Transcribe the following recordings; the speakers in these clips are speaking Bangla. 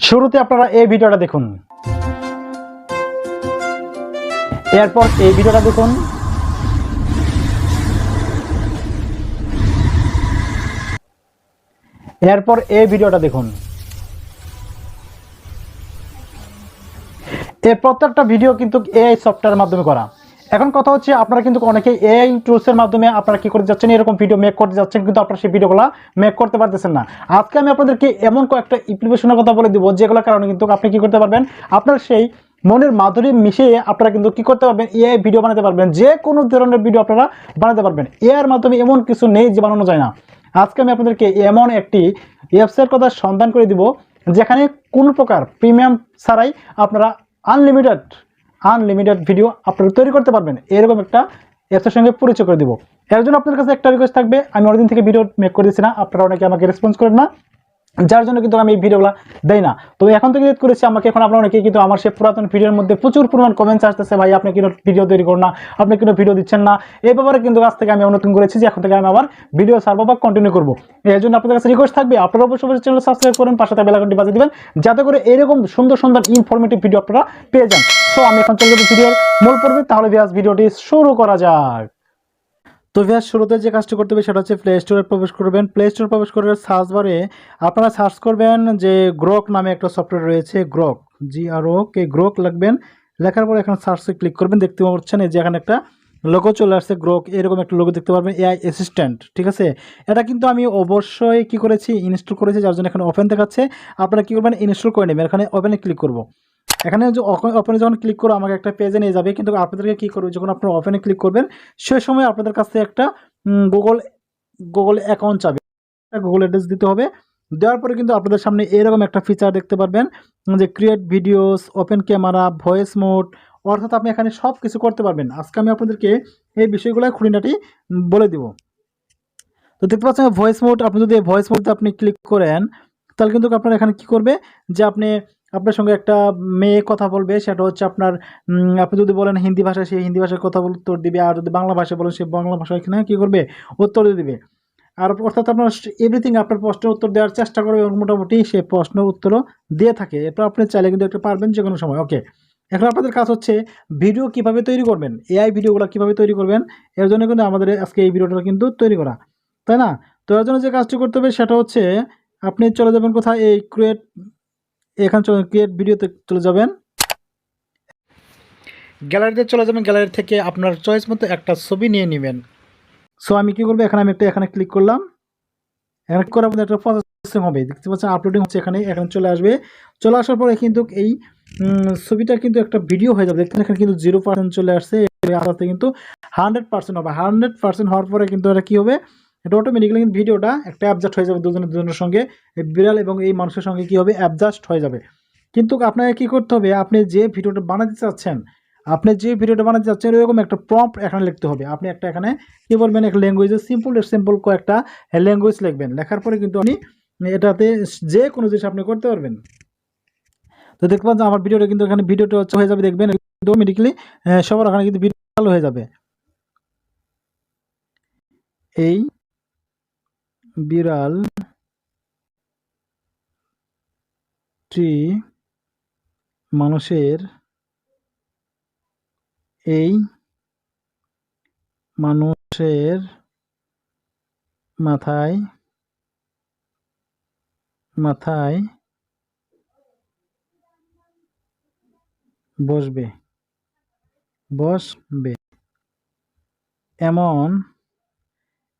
শুরুতে আপনারা এই ভিডিওটা দেখুন। এরপর এই ভিডিওটা দেখুন। এরপর এই ভিডিওটা দেখুন। এই প্রত্যেকটা ভিডিও কিন্তু এআই সফটওয়্যারের মাধ্যমে করা। এখন কথা হচ্ছে আপনারা কিন্তু অনেকে এআই টুলসের মাধ্যমে আপনারা কি করতে যাচ্ছেন? এরকম ভিডিও মেক করতে যাচ্ছেন, কিন্তু আপনারা সেই ভিডিওগুলো মেক করতে পারতেছেন না। আজকে আমি আপনাদেরকে এমন কয়েকটা ইমপ্লিমেশনের কথা বলে দিব, যেগুলোর কারণে কিন্তু আপনি কি করতে পারবেন? আপনার সেই মনের মাধুরী মিশিয়ে আপনারা কিন্তু কি করতে পারবেন? এআই ভিডিও বানাতে পারবেন। যে কোনো ধরনের ভিডিও আপনারা বানাতে পারবেন। এআইয়ের মাধ্যমে এমন কিছু নেই যে বানানো যায় না। আজকে আমি আপনাদেরকে এমন একটি অ্যাপসের কথা সন্ধান করে দিব, যেখানে কোনো প্রকার প্রিমিয়াম ছাড়াই আপনারা আনলিমিটেড আনলিমিটেড ভিডিও আপনারা তৈরি করতে পারবেন। এরকম একটা অ্যাপসের সঙ্গে পরিচয় করে দিব। এর জন্য আপনার কাছে একটা রিকোয়েস্ট থাকবে, আমি অনেকদিন থেকে ভিডিও মেক করে দিচ্ছি না, আপনারা অনেকে আমাকে রেসপন্স করেন না। যার জন্য কিন্তু আমি এই ভিডিওগুলো দেই না। তো এখন থেকে রেট করেছি, আমাকে এখন আপনারা অনেকেই কিন্তু আমার সেই পুরাতন ভিডিওর মধ্যে প্রচুর পরিমাণ কমেন্টস আসতেছে, ভাই, আপনি কিন্তু ভিডিও তৈরি করুন না, আপনি কিন্তু ভিডিও দিচ্ছেন না। এই ব্যাপারে কিন্তু আজ থেকে আমি নতুন করেছি যে এখন থেকে আমি আবার ভিডিও সার্ভ বা কন্টিনিউ করব। এর জন্য আপনাদের কাছে রিকোয়েস্ট থাকবে, আপনারা অবশ্যই অবশ্যই চ্যানেল সাবস্ক্রাইব করুন, পাশে থাকা বেলাকনটি বাজিয়ে দিবেন, যাতে করে এরকম সুন্দর সুন্দর ইনফরমেটিভ ভিডিও আপনারা পেয়ে যান। তো আমি এখন চলে যাব ভিডিওর মূল পর্বে, তাহলে ভিডিওটি শুরু করা যাক। তো ভিয়াস, শুরুতে যে কাজটি করতে হবে সেটা হচ্ছে প্লে স্টোরে প্রবেশ করবেন। প্লে স্টোরে প্রবেশ করে সার্চ বারে আপনারা সার্চ করবেন যে গ্রোক নামে একটা সফটওয়্যার রয়েছে গ্রোক জি আর ও কে গ্রোক লিখবেন লেখার পর এখানে সার্চে ক্লিক করবেন, দেখতে পাচ্ছেন এই যে এখানে একটা লোগো চলে আসছে গ্রোক এরকম একটা লোগো দেখতে পারবেন এআই অ্যাসিস্ট্যান্ট ঠিক আছে? এটা কিন্তু আমি অবশ্যই কি করেছি ইনস্টল করেছি, যার জন্য এখানে ওপেন দেখাচ্ছে। আপনারা কী করবেন ইনস্টল করে নেবেন। এখানে ওপেনে ক্লিক করব। এখানে যে ওপেনে যখন ক্লিক করো, আমাকে একটা পেজে নিয়ে যাবে। কিন্তু আপনাদেরকে কী করবে? যখন আপনারা ওপেনে ক্লিক করবেন সেই সময় আপনাদের কাছে একটা গুগল গুগল অ্যাকাউন্ট চাবে। গুগল অ্যাড্রেস দিতে হবে। দেওয়ার পরে কিন্তু আপনাদের সামনে এরকম একটা ফিচার দেখতে পারবেন, যে create videos open camera voice mode অর্থাৎ আপনি এখানে সব কিছু করতে পারবেন। আজকে আমি আপনাদেরকে এই বিষয়গুলো খুঁটিনাটি বলে দিব। তো দেখতে পাচ্ছেন ভয়েস মোড আপনি যদি ভয়েস মোডে আপনি ক্লিক করেন, তাহলে কিন্তু আপনার এখানে কি করবে? যে আপনি আপনার সঙ্গে একটা মেয়ে কথা বলবে, সেটা হচ্ছে আপনার আপনি যদি বলেন হিন্দি ভাষায়, সে হিন্দি ভাষায় কথা বলে উত্তর দিবে, আর যদি বাংলা ভাষায় বলেন, সে বাংলা ভাষায় এখানে কী করবে? উত্তর দিবে। আর অর্থাৎ আপনার এভরিথিং আপনার প্রশ্নের উত্তর দেওয়ার চেষ্টা করবে এবং মোটামুটি সে প্রশ্নের উত্তরও দিয়ে থাকে। এরপর আপনি চাইলে কিন্তু একটা পারবেন যে কোনো সময়। ওকে এখন আপনাদের কাজ হচ্ছে ভিডিও কীভাবে তৈরি করবেন? এআই ভিডিওগুলো কীভাবে তৈরি করবেন? এর জন্য কিন্তু আমাদের আজকে এই ভিডিওটা কিন্তু তৈরি করা। তাই না? তো এর জন্য যে কাজটি করতে হবে, সেটা হচ্ছে আপনি চলে যাবেন কোথায়? এই ক্রিয়েট এখানে চলে ক্রিয়েট ভিডিওতে চলে যাবেন। গ্যালারিতে চলে যাবেন। গ্যালারি থেকে আপনার চয়েস মতো একটা ছবি নিয়ে নেবেন। সো আমি কি করব? এখানে আমি একটা, এখানে ক্লিক করলাম। এখানে করে আমাদের একটা প্রসেসিং হবে। দেখতে পাচ্ছেন আপলোডিং হচ্ছে এখানে এখানে চলে আসবে। চলে আসার পরে কিন্তু এই ছবিটা কিন্তু একটা ভিডিও হয়ে যাবে। দেখতে এখানে কিন্তু জিরো পার্সেন্ট চলে আসছে। আস্তে কিন্তু হান্ড্রেড পার্সেন্ট হবে। হান্ড্রেড পার্সেন্ট হওয়ার পরে কিন্তু এটা কী হবে? এটা অটোমেটিক্যালি কিন্তু ভিডিওটা একটা অ্যাডজাস্ট হয়ে যাবে দুজনের দুজনের সঙ্গে। বিড়াল এবং এই মানুষের সঙ্গে কী হবে? অ্যাডজাস্ট হয়ে যাবে। কিন্তু আপনাকে কী করতে হবে? আপনি যে ভিডিওটা বানাতে চাচ্ছেন, আপনি যে ভিডিওটা বানাতে চাচ্ছেন, এরকম একটা প্রম্পট এখানে লিখতে হবে। আপনি একটা এখানে কী বলবেন? একটা ল্যাঙ্গুয়েজে সিম্পল সিম্পল কয়েকটা ল্যাঙ্গুয়েজ লিখবেন। লেখার পরে কিন্তু আপনি এটাতে যে কোনো জিনিস আপনি করতে পারবেন। তো দেখতে পাচ্ছেন, আমার ভিডিওটা কিন্তু এখানে ভিডিওটা হচ্ছে হয়ে যাবে, দেখবেন অটোমেটিক্যালি সবার ওখানে কিন্তু ভিডিও চালু হয়ে যাবে। এই বিড়াল টি মানুষের এই মানুষের মাথায় মাথায় বসবে বসবে। এমন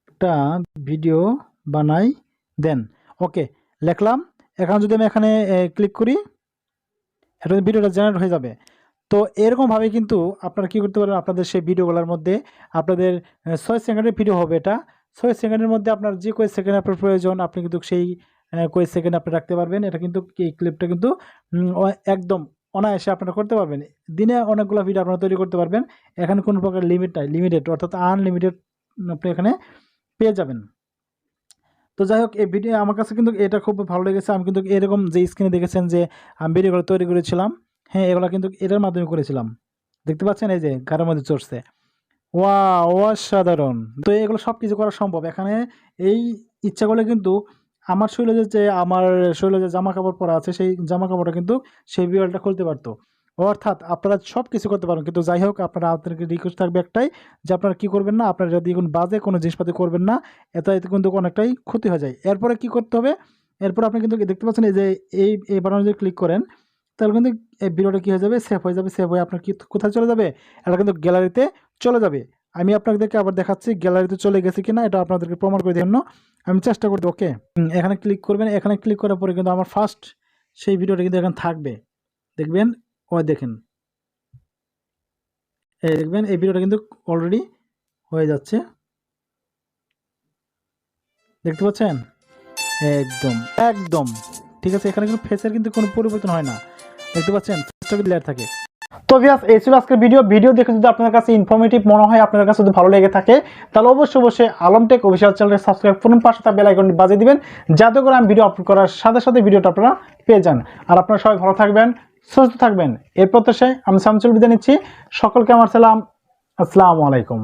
একটা ভিডিও বানাই দেন ওকে লেখলাম এখন যদি আমি এখানে ক্লিক করি এটা ভিডিওটা জেনারেট হয়ে যাবে। তো এরকমভাবে কিন্তু আপনারা কী করতে পারেন আপনাদের সেই ভিডিওগুলোর মধ্যে আপনাদের ছয় সেকেন্ডের ভিডিও হবে এটা। ছয় সেকেন্ডের মধ্যে আপনার যে কয় সেকেন্ড আপনার প্রয়োজন আপনি কিন্তু সেই আহ, কয় সেকেন্ড আপনি রাখতে পারবেন। এটা কিন্তু এই ক্লিপটা কিন্তু একদম অনায়াসে আপনারা করতে পারবেন। দিনে অনেকগুলো ভিডিও আপনারা তৈরি করতে পারবেন। এখানে কোনো প্রকার লিমিট নাই লিমিটেড অর্থাৎ আনলিমিটেড আপনি এখানে পেয়ে যাবেন। তো যাই হোক, এই ভিডিও আমার কাছে কিন্তু এটা খুব ভালো লেগেছে। আমি কিন্তু এরকম যে স্ক্রিনে দেখেছেন যে আমি ভিডিওগুলো তৈরি করেছিলাম হ্যাঁ এগুলো কিন্তু এটার মাধ্যমে করেছিলাম। দেখতে পাচ্ছেন এই যে গাড়ির মধ্যে চড়ছে। ওয়া অসাধারণ। তো এগুলো সব কিছু করা সম্ভব। এখানে এই ইচ্ছা করলে কিন্তু আমার শৈলজে যে, আমার শৈলজে জামা কাপড় পরা আছে, সেই জামা কাপড়টা কিন্তু সেই বিড়ালটা খুলতে পারতো। অর্থাৎ আপনারা সব কিছু করতে পারেন কিন্তু যাই হোক, আপনারা আপনাদেরকে রিকোয়েস্ট থাকবে একটাই যে আপনারা কী করবেন না, আপনারা যদি কোনো বাজে কোনো জিনিসপাতি করবেন না, এতে কিন্তু অনেকটাই ক্ষতি হয়ে যায়। এরপরে কি করতে হবে? এরপর আপনি কিন্তু দেখতে পাচ্ছেন এই যে এই এই বাটনে যদি ক্লিক করেন, তাহলে কিন্তু এই ভিডিওটা কী হয়ে যাবে? সেভ হয়ে যাবে। সেভ হয়ে আপনার কি কোথায় চলে যাবে? এটা কিন্তু গ্যালারিতে চলে যাবে। আমি আপনাদেরকে আবার দেখাচ্ছি গ্যালারিতে চলে গেছে কিনা, এটা আপনাদেরকে প্রমাণ করে দেওয়ার জন্য আমি চেষ্টা করতে ওকে এখানে ক্লিক করবেন। এখানে ক্লিক করার পরে কিন্তু আমার ফার্স্ট সেই ভিডিওটা কিন্তু এখানে থাকবে। দেখবেন ও দেখেন। এই দেখবেন, এই ভিডিওটা কিন্তু অলরেডি হয়ে যাচ্ছে। দেখতে পাচ্ছেন? একদম একদম। ঠিক আছে, এখানে কিন্তু ফেসের কিন্তু কোনো পরিবর্তন হয় না। দেখতে পাচ্ছেন? ফেসটা কিন্তু লেয়ার থাকে। তো ভিয়াস এই ছিল আজকের ভিডিও ভিডিও দেখে যদি আপনার কাছে ইনফরমেটিভ মনে হয়, আপনার কাছে যদি ভালো লেগে থাকে, তাহলে অবশ্যই অবশ্যই আলমটেক অফিসিয়াল চ্যানেলকে সাবস্ক্রাইব করুন, পাশে তার বেল আইকনটি বাজিয়ে দিবেন, যাতে করে আমি ভিডিও আপলোড করার সাথে সাথে ভিডিওটা আপনারা পেয়ে যান। আর আপনারা সবাই ভালো থাকবেন। সুস্থ থাকবেন। এর প্রত্যাশায় আমি শামসুল বিদায় নিচ্ছি। সকলকে আমার সালাম। আসসালামু আলাইকুম।